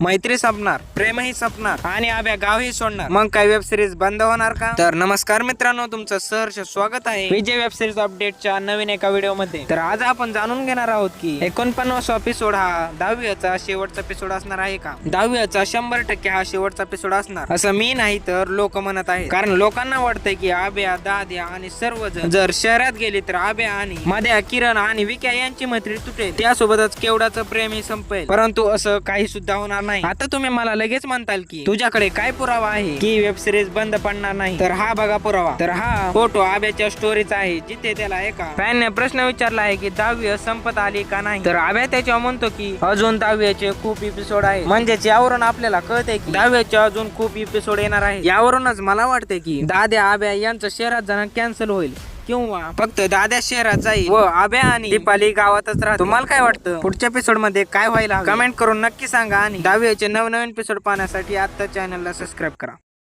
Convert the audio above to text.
मैत्री संपणार प्रेमही संपणार आणि आभ्या गावही सोडणार. मग काय वेब सिरीज बंद होणार का? तर नमस्कार मित्रांनो तुमचं सहर्ष स्वागत आहे. विजय वेब सिरीज अपडेटच्या नवीन एका व्हिडिओमध्ये तर आज आपण जाणून घेणार आहोत की एकोणपन्नास एपिसोड हा दहावीचा शेवटचा एपिसोड असणार आहे का? दहावीचा शंभर टक्के हा शेवटचा एपिसोड असणार. असं मी नाही तर लोक म्हणत आहे कारण लोकांना वाटतंय की आभ्या दाद्या आणि सर्वजण जर शहरात गेले तर आभ्या आणि मध्या किरण आणि विक्या यांची मैत्री तुटेल. त्यासोबतच केवढाच प्रेमही संपेल. परंतु असं काही सुद्धा होणार नाही. आता तुम्ही मला लगेच म्हणताल की तुझ्याकडे काय पुरावा आहे? की वेब सिरीज बंद पडणार नाही. तर हा बघा पुरावा. तर हा फोटो आब्याच्या स्टोरीचा आहे. जिथे त्याला एका फॅनने प्रश्न विचारला आहे की दहावी संपत आली का नाही? तर आब्या त्याच्यावर म्हणतो की अजून दहावीचे खूप एपिसोड आहे म्हणजेच यावरून आपल्याला कळते की दहावीचे अजून खूप एपिसोड येणार आहे यावरूनच मला वाटते की दाद्या आब्या यांचं शहरात जाणं कॅन्सल होईल. किंवा फक्त दादा शहरात जाईल व आब्या आणि दीपाली गावातच राहतो तुम्हाला काय वाटतं? पुढच्या एपिसोडमध्ये काय व्हायला कमेंट करून नक्की सांगा आणि दहावीचे नवनवीन एपिसोड पाहण्यासाठी आता चॅनलला सबस्क्राईब करा.